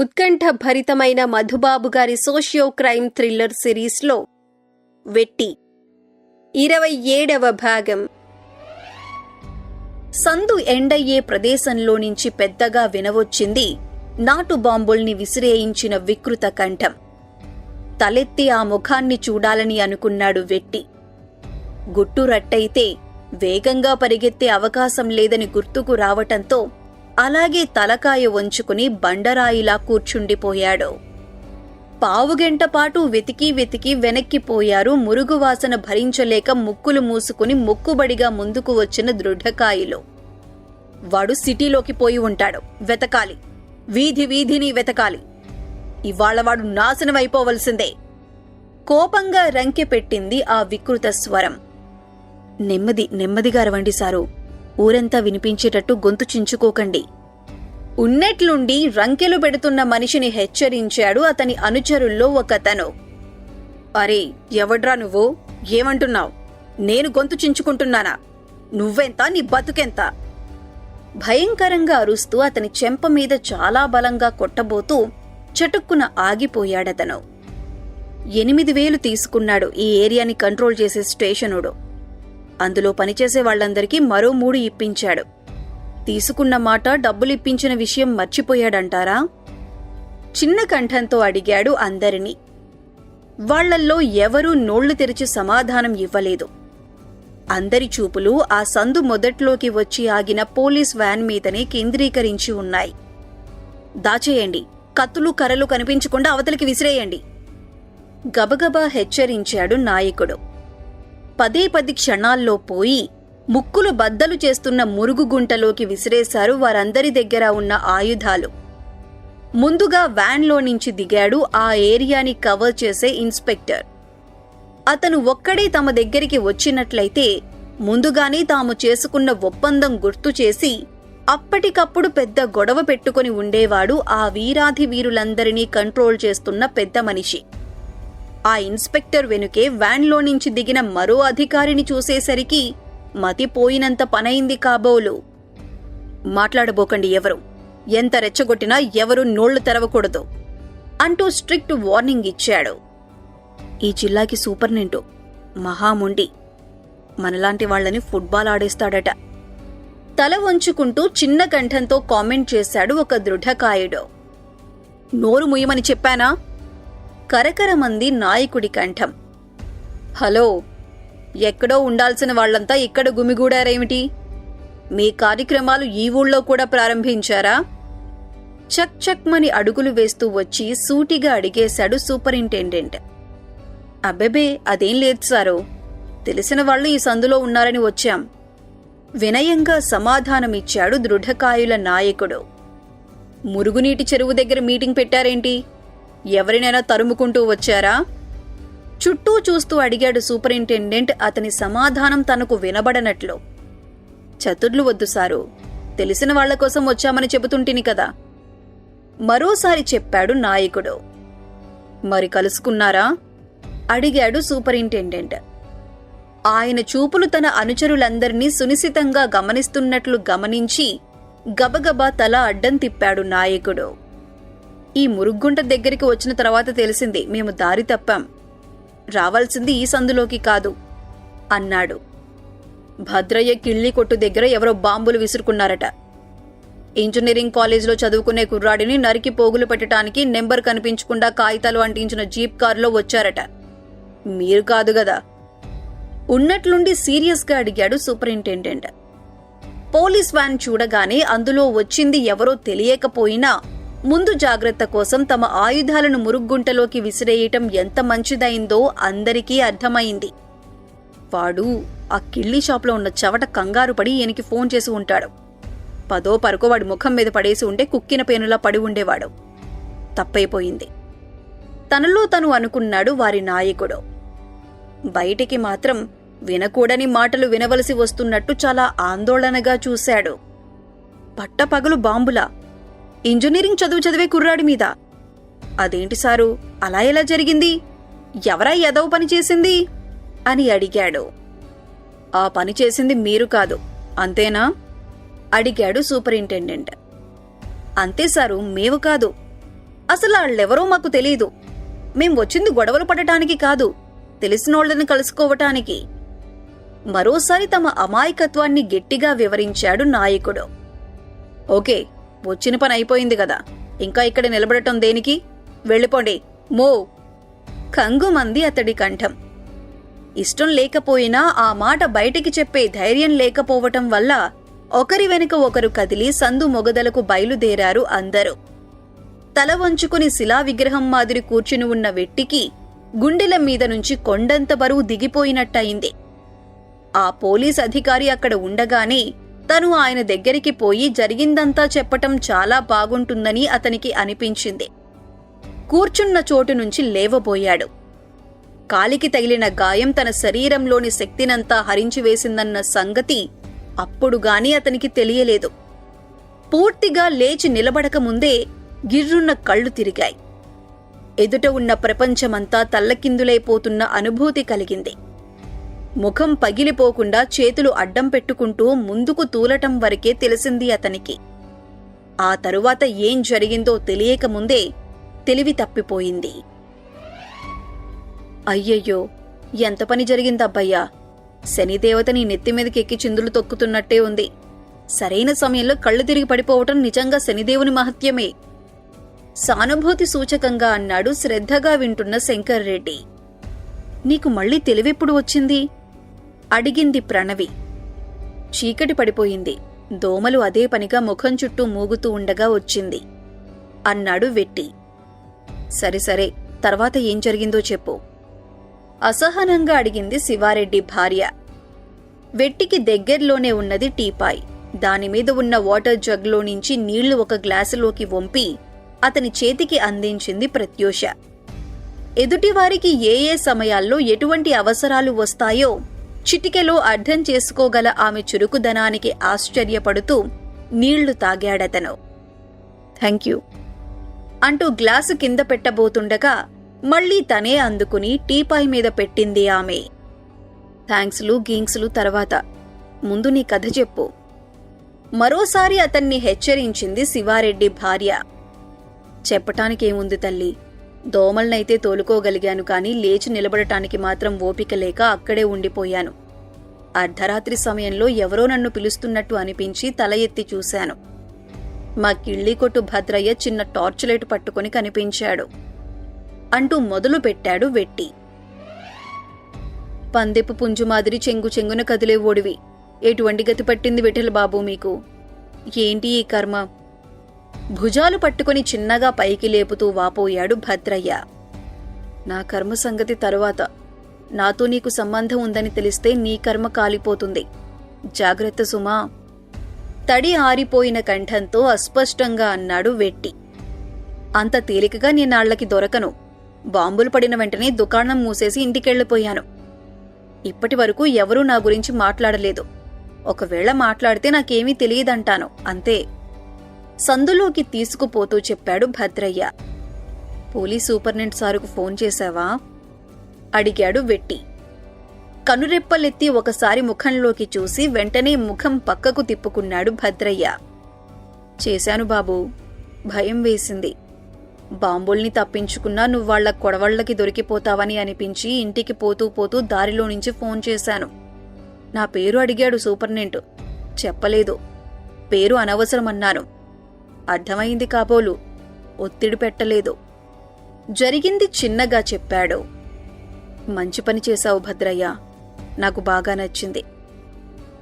ఉత్కంఠ భరితమైన మధుబాబు గారి socio crime thriller సిరీస్లో వెట్టి. ఇరవై ఏడవ భాగం. సందు ఎండయ్యే ప్రదేశంలో నుంచి పెద్దగా వినవచ్చింది నాటు బాంబుల్ని విసిరేయించిన వికృత కంఠం. తలెత్తి ఆ ముఖాన్ని చూడాలని అనుకున్నాడు వెట్టి. గుట్టు రట్టయితే వేగంగా పరిగెత్తే అవకాశం లేదని గుర్తుకు రావటంతో అలాగే తలకాయ వంచుకుని బండరాయిలా కూర్చుండిపోయాడు. పావుగంట పాటు వెతికి వెతికి వెనక్కిపోయారు మురుగువాసన భరించలేక ముక్కులు మూసుకుని ముక్కుబడిగా ముందుకు వచ్చిన దృఢకాయలు. వాడు సిటీలోకి పోయి ఉంటాడు. వెతకాలి. వీధి వీధిని వెతకాలి. ఇవాళ వాడు నాశనం అయిపోవలసిందే. కోపంగా రంకె పెట్టింది ఆ వికృత స్వరం. నెమ్మది నెమ్మదిగా రవండి సారు. ఊరంతా వినిపించేటట్టు గొంతు చించుకోకండి. ఉన్నట్లుండి రంకెలు పెడుతున్న మనిషిని హెచ్చరించాడు అతని అనుచరుల్లో ఒకతను. అరే ఎవడ్రా నువ్వు? ఏమంటున్నావు? నేను గొంతు చించుకుంటున్నానా? నువ్వెంత? నీ బతుకెంత? భయంకరంగా అరుస్తూ అతని చెంప మీద చాలా బలంగా కొట్టబోతూ చటుక్కున ఆగిపోయాడతను. ఎనిమిది వేలు తీసుకున్నాడు ఈ ఏరియాని కంట్రోల్ చేసే స్టేషనుడు. అందులో పనిచేసే వాళ్ళందరికీ మరో మూడు ఇప్పించాడు. తీసుకున్న మాట డబ్బులిప్పించిన విషయం మర్చిపోయాడంటారా? చిన్న కంఠంతో అడిగాడు అందరినీ. వాళ్ళల్లో ఎవరూ నోళ్ళు తెరిచి సమాధానం ఇవ్వలేదు. అందరి చూపులు ఆ సందు మొదట్లోకి వచ్చి ఆగిన పోలీస్ వ్యాన్ మీదనే కేంద్రీకరించి ఉన్నాయి. దాచేయండి. కత్తులు కర్రలు కనిపించకుండా అవతలికి విసిరేయండి. గబగబా హెచ్చరించాడు నాయకుడు. పదే పది క్షణాల్లో పోయి ముక్కులు బద్దలు చేస్తున్న మురుగు గుంటలోకి విసిరేశారు వారందరి దగ్గర ఉన్న ఆయుధాలు. ముందుగా వ్యాన్లో నుంచి దిగాడు ఆ ఏరియాని కవర్ చేసే ఇన్స్పెక్టర్. అతను ఒక్కడే తమ దగ్గరికి వచ్చినట్లయితే ముందుగానే తాము చేసుకున్న ఒప్పందం గుర్తు చేసి అప్పటికప్పుడు పెద్ద గొడవ పెట్టుకుని ఉండేవాడు ఆ వీరాధి వీరులందరినీ కంట్రోల్ చేస్తున్న పెద్ద మనిషి. ఆ ఇన్స్పెక్టర్ వెనుకే వ్యాన్లో నుంచి దిగిన మరో అధికారిని చూసేసరికి మతిపోయినంత పనైంది కాబోలు. మాట్లాడబోకండి ఎవరు? ఎంత రెచ్చగొట్టినా ఎవరు నోళ్ళు తెరవకూడదు అంటూ స్ట్రిక్ట్ వార్నింగ్ ఇచ్చాడు. ఈ జిల్లాకి సూపర్నెంటు మహాముండి. మనలాంటి వాళ్ళని ఫుట్బాల్ ఆడేస్తాడట. తల వంచుకుంటూ చిన్న కంఠంతో కామెంట్ చేశాడు ఒక దృఢకాయుడు. నోరు ముయ్యమని చెప్పానా? కరకరమంది నాయకుడి కంఠం. హలో ఎక్కడో ఉండాల్సిన వాళ్ళంతా ఇక్కడ గుమిగూడారేమిటి? మీ కార్యక్రమాలు ఈ ఊళ్ళో కూడా ప్రారంభించారా? చక్ చక్మని అడుగులు వేస్తూ వచ్చి సూటిగా అడిగేశాడు సూపరింటెండెంట్. అబ్బెబే అదేం లేదు సారు. తెలిసిన వాళ్ళు ఈ సందులో ఉన్నారని వచ్చాం. వినయంగా సమాధానమిచ్చాడు దృఢకాయుల నాయకుడు. మురుగునీటి చెరువు దగ్గర మీటింగ్ పెట్టారేంటి? ఎవరినైనా తరుముకుంటూ వచ్చారా? చుట్టూ చూస్తూ అడిగాడు సూపరింటెండెంట్ అతని సమాధానం తనకు వినబడనట్లు. చతుర్లు వద్దు సారు తెలిసిన వాళ్ళ కోసం వచ్చామని చెబుతుంటిని కదా. మరోసారి చెప్పాడు నాయకుడు. మరి కలుసుకున్నారా? అడిగాడు సూపరింటెండెంట్. ఆయన చూపులు తన అనుచరులందరినీ సునిశితంగా గమనిస్తున్నట్లు గమనించి గబగబా తల అడ్డం తిప్పాడు నాయకుడు. ఈ మురుగుంట దగ్గరికి వచ్చిన తర్వాత తెలిసింది మేము దారి తప్పాం. రావాల్సింది ఈ సందులోకి కాదు అన్నాడు. భద్రయ్య కిళ్ళి కొట్టు దగ్గర ఎవరో బాంబులు విసురుకున్నారట. ఇంజనీరింగ్ కాలేజీలో చదువుకునే కుర్రాడిని నరికి పోగులు పెట్టడానికి నెంబర్ కనిపించకుండా కాగితాలు అంటించిన జీప్ కారులో వచ్చారట. మీరు కాదు గదా. ఉన్నట్లుండి సీరియస్గా అడిగాడు సూపరింటెండెంట్. పోలీస్ వ్యాన్ చూడగానే అందులో వచ్చింది ఎవరో తెలియకపోయినా ముందు జాగ్రత్త కోసం తమ ఆయుధాలను మురుగ్గుంటలోకి విసిరేయటం ఎంత మంచిదైందో అందరికీ అర్థమైంది. వాడు ఆ కిళ్ళీ షాప్లో ఉన్న చవట కంగారు పడి ఈయనకి ఫోన్ చేసి ఉంటాడు. పదో పరకో వాడి ముఖం మీద పడేసి ఉంటే కుక్కిన పేనులా పడి ఉండేవాడు. తప్పైపోయింది. తనలో తను అనుకున్నాడు వారి నాయకుడు. బయటికి మాత్రం వినకూడని మాటలు వినవలసి వస్తున్నట్టు చాలా ఆందోళనగా చూశాడు. పట్టపగలు బాంబులా ఇంజనీరింగ్ చదువు చదివే కుర్రాడి మీద. అదేంటి సారు? అలా ఎలా జరిగింది? ఎవరా ఎదవ పని చేసింది? అని అడిగాడు. ఆ పని చేసింది మీరు కాదు. అంతేనా? అడిగాడు సూపరింటెండెంట్. అంతే సారు మేము కాదు. అసలు వాళ్ళెవరో మాకు తెలియదు మేం వచ్చింది గొడవలు పడటానికి కాదు. తెలిసినోళ్ళను కలుసుకోవటానికి. మరోసారి తమ అమాయకత్వాన్ని గట్టిగా వివరించాడు నాయకుడు. ఓకే వచ్చిన పని అయిపోయింది కదా. ఇంకా ఇక్కడ నిలబడటం దేనికి? వెళ్ళిపోండి. మో. కంగుమంది అతడి కంఠం. ఇష్టం లేకపోయినా ఆ మాట బయటికి చెప్పే ధైర్యం లేకపోవటం వల్ల ఒకరి వెనుక ఒకరు కదిలి సందు మొగదలకు బయలుదేరారు అందరూ. తల వంచుకుని శిలా విగ్రహం మాదిరి కూర్చుని ఉన్న వెట్టికి గుండెల మీద నుంచి కొండంత బరువు దిగిపోయినట్టయింది. ఆ పోలీస్ అధికారి అక్కడ ఉండగానే తను ఆయన దగ్గరికి పోయి జరిగిందంతా చెప్పటం చాలా బాగుంటుందని అతనికి అనిపించింది. కూర్చున్న చోటు నుంచి లేవబోయాడు. కాలికి తగిలిన గాయం తన శరీరంలోని శక్తినంతా హరించివేసిందన్న సంగతి అప్పుడుగాని అతనికి తెలియలేదు. పూర్తిగా లేచి నిలబడకముందే గిర్రున్న కళ్ళు తిరిగాయి. ఎదుట ఉన్న ప్రపంచమంతా తల్లకిందులైపోతున్న అనుభూతి కలిగింది. ముఖం పగిలిపోకుండా చేతులు అడ్డం పెట్టుకుంటూ ముందుకు తూలటం వరకే తెలిసింది అతనికి. ఆ తరువాత ఏం జరిగిందో తెలియకముందే తెలివి తప్పిపోయింది. అయ్యయ్యో ఎంత పని జరిగిందబ్బయ్యా. శనిదేవత నీ నెత్తిమీదకి ఎక్కి చిందులు తొక్కుతున్నట్టే ఉంది. సరైన సమయంలో కళ్ళు తిరిగి పడిపోవటం నిజంగా శనిదేవుని మహత్యమే. సానుభూతి సూచకంగా అన్నాడు శ్రద్ధగా వింటున్న శంకర్ రెడ్డి నీకు మళ్ళీ తెలివెప్పుడు వచ్చింది? అడిగింది ప్రణవి. చీకటి పడిపోయింది. దోమలు అదే పనిగా ముఖం చుట్టూ మూగుతూ ఉండగా వచ్చింది. అన్నాడు వెట్టి. సరే సరే తర్వాత ఏం జరిగిందో చెప్పు. అసహనంగా అడిగింది శివారెడ్డి భార్య. వెట్టికి దగ్గర్లోనే ఉన్నది టీపాయ్. దానిమీద ఉన్న వాటర్ జగ్లో నుంచి నీళ్ళు ఒక గ్లాసులోకి వంపి అతని చేతికి అందించింది ప్రత్యూష. ఎదుటివారికి ఏ ఏ సమయాల్లో ఎటువంటి అవసరాలు వస్తాయో చిటికెలో అర్థం చేసుకోగల ఆమె చురుకుదనానికి ఆశ్చర్యపడుతూ నీళ్ళు తాగాడతను. Thank you. అంటూ గ్లాసు కింద పెట్టబోతుండగా మళ్ళీ తనే అందుకుని టీపాయ్ మీద పెట్టింది ఆమె. థ్యాంక్స్లు గీంక్స్లు తర్వాత ముందు నీ కథ చెప్పు. మరోసారి అతన్ని హెచ్చరించింది శివారెడ్డి భార్య. చెప్పటానికేముంది తల్లి? దోమల్నైతే తోలుకోగలిగాను కానీ లేచి నిలబడటానికి మాత్రం ఓపిక లేక అక్కడే ఉండిపోయాను. అర్ధరాత్రి సమయంలో ఎవరో నన్ను పిలుస్తున్నట్టు అనిపించి తల ఎత్తి చూశాను. మా కిళ్ళికొట్టు భద్రయ్య చిన్న టార్చ్ లైట్ పట్టుకుని కనిపించాడు. అంటూ మొదలు పెట్టాడు వెట్టి. పందెపు పుంజు మాదిరి చెంగు చెంగున కదిలే ఓడివి. ఎటువంటి గతి పట్టింది విఠల బాబు మీకు? ఏంటి ఈ కర్మ? భుజాలు పట్టుకుని చిన్నగా పైకి లేపుతూ వాపోయాడు భద్రయ్య. నా కర్మ సంగతి తరువాత. నాతో నీకు సంబంధం ఉందని తెలిస్తే నీ కర్మ కాలిపోతుంది. జాగ్రత్త సుమా. తడి ఆరిపోయిన కంఠంతో అస్పష్టంగా అన్నాడు వెట్టి. అంత తేలికగా నేనాళ్ళకి దొరకను. బాంబులు పడిన వెంటనే దుకాణం మూసేసి ఇంటికెళ్ళిపోయాను. ఇప్పటి వరకు ఎవరూ నా గురించి మాట్లాడలేదు. ఒకవేళ మాట్లాడితే నాకేమీ తెలియదంటాను. అంతే. సందులోకి తీసుకుపోతూ చెప్పాడు భద్రయ్య. పోలీస్ సూపర్నెంట్ సారుకు ఫోన్ చేశావా? అడిగాడు వెట్టి. కనురెప్పలెత్తి ఒకసారి ముఖంలోకి చూసి వెంటనే ముఖం పక్కకు తిప్పుకున్నాడు భద్రయ్య. చేశాను బాబు భయం వేసింది. బాంబుల్ని తప్పించుకున్నా నువ్వాళ్ళ కొడవళ్ళకి దొరికిపోతావని అనిపించి ఇంటికి పోతూ పోతూ దారిలో నుంచి ఫోన్ చేశాను. నా పేరు అడిగాడు సూపర్నెంట్. చెప్పలేదు. పేరు అనవసరమన్నాను. అర్థమైంది కాబోలు. ఒత్తిడి పెట్టలేదు. జరిగింది చిన్నగా చెప్పాడు. మంచి పని చేశావు భద్రయ్య. నాకు బాగా నచ్చింది.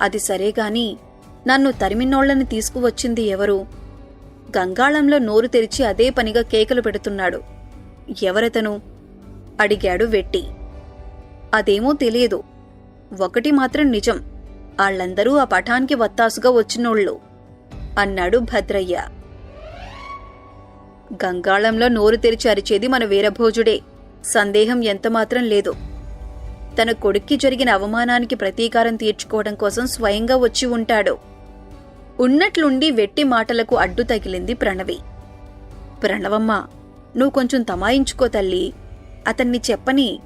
అది సరేగాని నన్ను తరిమినోళ్ళని తీసుకువచ్చింది ఎవరు? గంగాళంలో నోరు తెరిచి అదే పనిగా కేకలు పెడుతున్నాడు. ఎవరతను? అడిగాడు వెట్టి. అదేమో తెలియదు. ఒకటి మాత్రం నిజం. ఆళ్ళందరూ ఆ పఠానికి వత్తాసుగా వచ్చినోళ్ళు. అన్నాడు భద్రయ్య. గంగాళంలో నోరు తెరిచి అరిచేది మన వీరభోజుడే. సందేహం ఎంతమాత్రం లేదు. తన కొడుక్కి జరిగిన అవమానానికి ప్రతీకారం తీర్చుకోవడం కోసం స్వయంగా వచ్చి ఉంటాడు. ఉన్నట్లుండి వెట్టి మాటలకు అడ్డు తగిలింది ప్రణవి. ప్రణవమ్మ నువ్వు కొంచెం తమాయించుకో తల్లి. అతన్ని చెప్పని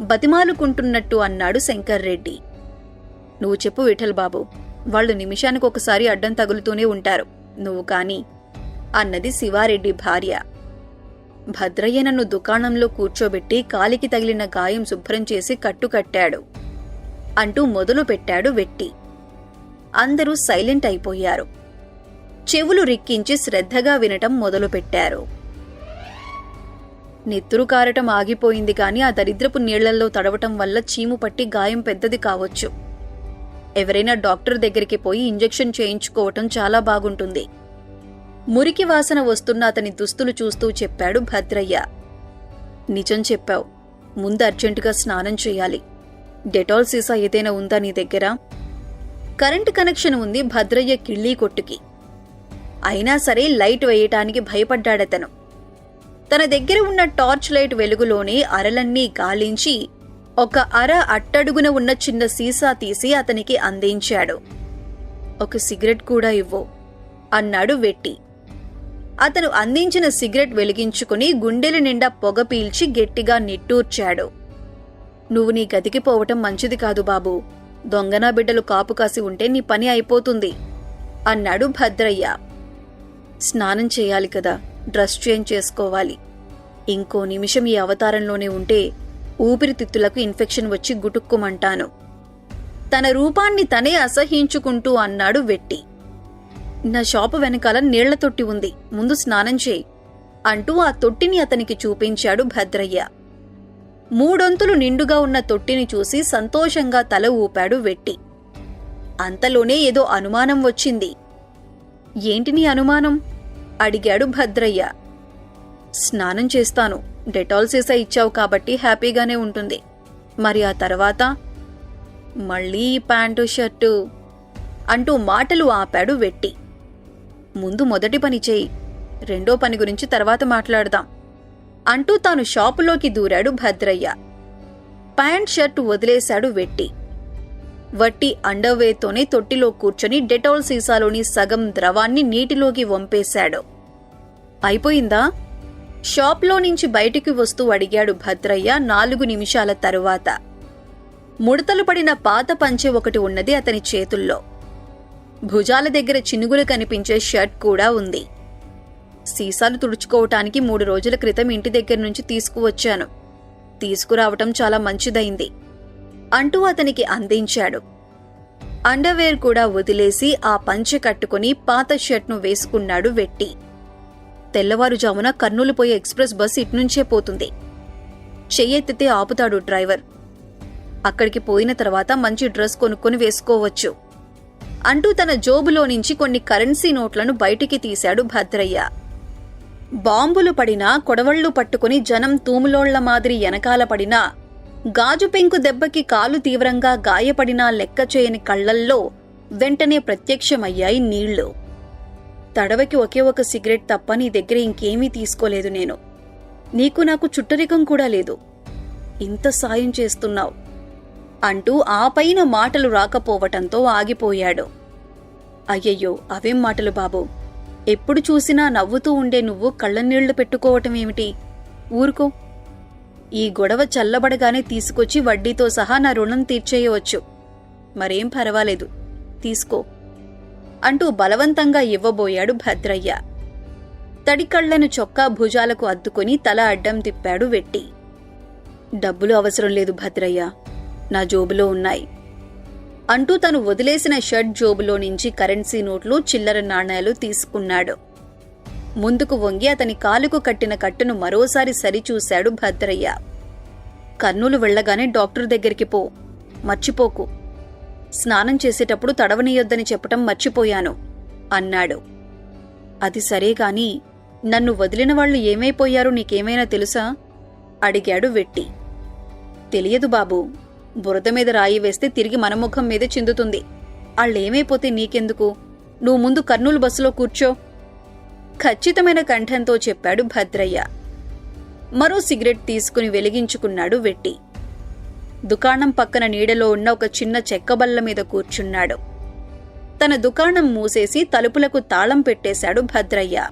బతిమాలుకుంటున్నట్టు అన్నాడు శంకర్రెడ్డి. నువ్వు చెప్పు విఠల్ బాబు వాళ్ళు నిమిషానికి ఒకసారి అడ్డం తగులుతూనే ఉంటారు. నువ్వు కానీ అన్నది శివారెడ్డి భార్య. భద్రయ్య నన్ను దుకాణంలో కూర్చోబెట్టి కాలికి తగిలిన గాయం శుభ్రం చేసి కట్టుకట్టాడు అంటూ మొదలు పెట్టాడు వెట్టి. అందరూ సైలెంట్ అయిపోయారు. చెవులు రిక్కించి శ్రద్ధగా వినటం మొదలుపెట్టారు నెత్తురు కారటం ఆగిపోయింది కాని ఆ దరిద్రపు నీళ్ళల్లో తడవటం వల్ల చీము పట్టి గాయం పెద్దది కావచ్చు. ఎవరైనా డాక్టర్ దగ్గరికి పోయి ఇంజెక్షన్ చేయించుకోవటం చాలా బాగుంటుంది. మురికి వాసన వస్తున్న అతని దుస్తులు చూస్తూ చెప్పాడు భద్రయ్య. నిజం చెప్పావు. ముందు అర్జెంటుగా స్నానం చేయాలి. డెటాల్ సీసా ఏదైనా ఉందా నీ దగ్గర? కరెంటు కనెక్షన్ ఉంది భద్రయ్య కిళ్ళీ కొట్టుకి. అయినా సరే లైట్ వేయటానికి భయపడ్డాడతను. తన దగ్గర ఉన్న టార్చ్ లైట్ వెలుగులోనే అరలన్నీ గాలించి ఒక అర అట్టడుగున ఉన్న చిన్న సీసా తీసి అతనికి అందించాడు. ఒక సిగరెట్ కూడా ఇవ్వు అన్నాడు వెట్టి. అతను అందించిన సిగరెట్ వెలిగించుకుని గుండెల నిండా పొగ పీల్చి గట్టిగా నిట్టూర్చాడు. నువ్వు నీ గదికి పోవటం మంచిది కాదు బాబూ. దొంగనా బిడ్డలు కాపు కాసి ఉంటే నీ పని అయిపోతుంది అన్నాడు భద్రయ్య. స్నానం చేయాలి కదా డ్రెస్ చేంజ్ చేసుకోవాలి. ఇంకో నిమిషం ఈ అవతారంలోనే ఉంటే ఊపిరితిత్తులకు ఇన్ఫెక్షన్ వచ్చి గుటుక్కుమంటాను. తన రూపాన్ని తనే అసహించుకుంటూ అన్నాడు వెట్టి. నా షాపు వెనకాల నీళ్ళ తొట్టి ఉంది. ముందు స్నానం చేయి అంటూ ఆ తొట్టిని అతనికి చూపించాడు భద్రయ్య. మూడొంతులు నిండుగా ఉన్న తొట్టిని చూసి సంతోషంగా తల ఊపాడు వెట్టి. అంతలోనే ఏదో అనుమానం వచ్చింది. ఏంటి నీ అనుమానం? అడిగాడు భద్రయ్య. స్నానం చేస్తాను. డెటాల్ సీసా ఇచ్చావు కాబట్టి హ్యాపీగానే ఉంటుంది. మరి ఆ తర్వాత? మళ్ళీ ప్యాంటు షర్టు అంటూ మాటలు ఆపాడు వెట్టి. ముందు మొదటి పని చేయి. రెండో పని గురించి తర్వాత మాట్లాడదాం. అంటూ తాను షాపులోకి దూరాడు భద్రయ్య. ప్యాంట్ షర్ట్ వదిలేశాడు వెట్టి. వట్టి అండర్వేతోనే తొట్టిలో కూర్చొని డెటాల్ సీసాలోని సగం ద్రవాన్ని నీటిలోకి వంపేశాడు. అయిపోయిందా? షాప్లో నుంచి బయటికి వస్తూ అడిగాడు భద్రయ్య నాలుగు నిమిషాల తరువాత. ముడతలు పడిన పాత పంచె ఒకటి ఉన్నది అతని చేతుల్లో. భుజాల దగ్గర చినుగులు కనిపించే షర్ట్ కూడా ఉంది. సీసాలు తుడుచుకోవటానికి మూడు రోజుల క్రితం ఇంటి దగ్గర నుంచి తీసుకువచ్చాను. తీసుకురావటం చాలా మంచిదైంది. అంటూ అతనికి అందించాడు. అండర్వేర్ కూడా వదిలేసి ఆ పంచె కట్టుకుని పాత షర్ట్ను వేసుకున్నాడు వెట్టి. తెల్లవారుజామున కర్నూలు పోయే ఎక్స్ప్రెస్ బస్ ఇట్నుంచే పోతుంది. చెయ్యెత్తితే ఆపుతాడు డ్రైవర్. అక్కడికి పోయిన తర్వాత మంచి డ్రెస్ కొనుక్కొని వేసుకోవచ్చు. అంటూ తన జోబులో నుంచి కొన్ని కరెన్సీ నోట్లను బయటికి తీశాడు భద్రయ్య. బాంబులు పడినా కొడవళ్ళు పట్టుకుని జనం తూములోళ్ళ మాదిరి వెనకాల పడినా గాజు పెంకు దెబ్బకి కాలు తీవ్రంగా గాయపడినా లెక్క చేయని కళ్ళల్లో వెంటనే ప్రత్యక్షమయ్యాయి నీళ్ళు. తడవకి ఒకే ఒక సిగరెట్ తప్ప నీ దగ్గర ఇంకేమీ తీసుకోలేదు నేను. నీకు నాకు చుట్టరికం కూడా లేదు. ఇంత సాయం చేస్తున్నావు. అంటూ ఆ పైన మాటలు రాకపోవటంతో ఆగిపోయాడు. అయ్యయ్యో అవేం మాటలు బాబు? ఎప్పుడు చూసినా నవ్వుతూ ఉండే నువ్వు కళ్ళనీళ్ళు పెట్టుకోవటం ఏమిటి? ఊరుకో. ఈ గొడవ చల్లబడగానే తీసుకొచ్చి వడ్డీతో సహా నా రుణం తీర్చేయవచ్చు. మరేం పర్వాలేదు. తీసుకో. అంటూ బలవంతంగా ఇవ్వబోయాడు భద్రయ్య. తడికళ్ళను చొక్కా భుజాలకు అద్దుకొని తల అడ్డం తిప్పాడు వెట్టి. డబ్బులు అవసరం లేదు భద్రయ్య. నా జోబులో ఉన్నాయి. అంటూ తను వదిలేసిన షర్ట్ జోబులో నుంచి కరెన్సీ నోట్లు చిల్లర నాణేలు తీసుకున్నాడు. ముందుకు వంగి అతని కాలుకు కట్టిన కట్టును మరోసారి సరిచూశాడు భద్రయ్య. కర్నూలు వెళ్ళగానే డాక్టర్ దగ్గరికి పో మర్చిపోకు. స్నానం చేసేటప్పుడు తడవనీయొద్దని చెప్పటం మర్చిపోయాను అన్నాడు. అది సరే కాని నన్ను వదిలిన వాళ్ళు ఏమైపోయారో నీకేమైనా తెలుసా? అడిగాడు వెట్టి. తెలియదు బాబు బురద మీద రాయి వేస్తే తిరిగి మన ముఖం మీద చిందుతుంది. వాళ్ళేమైపోతే నీకెందుకు? నువ్వు ముందు కర్నూలు బస్సులో కూర్చో. ఖచ్చితమైన కంఠంతో చెప్పాడు భద్రయ్య. మరో సిగరెట్ తీసుకుని వెలిగించుకున్నాడు వెట్టి. దుకాణం పక్కన నీడలో ఉన్న ఒక చిన్న చెక్కబల్ల మీద కూర్చున్నాడు. తన దుకాణం మూసేసి తలుపులకు తాళం పెట్టేశాడు భద్రయ్య.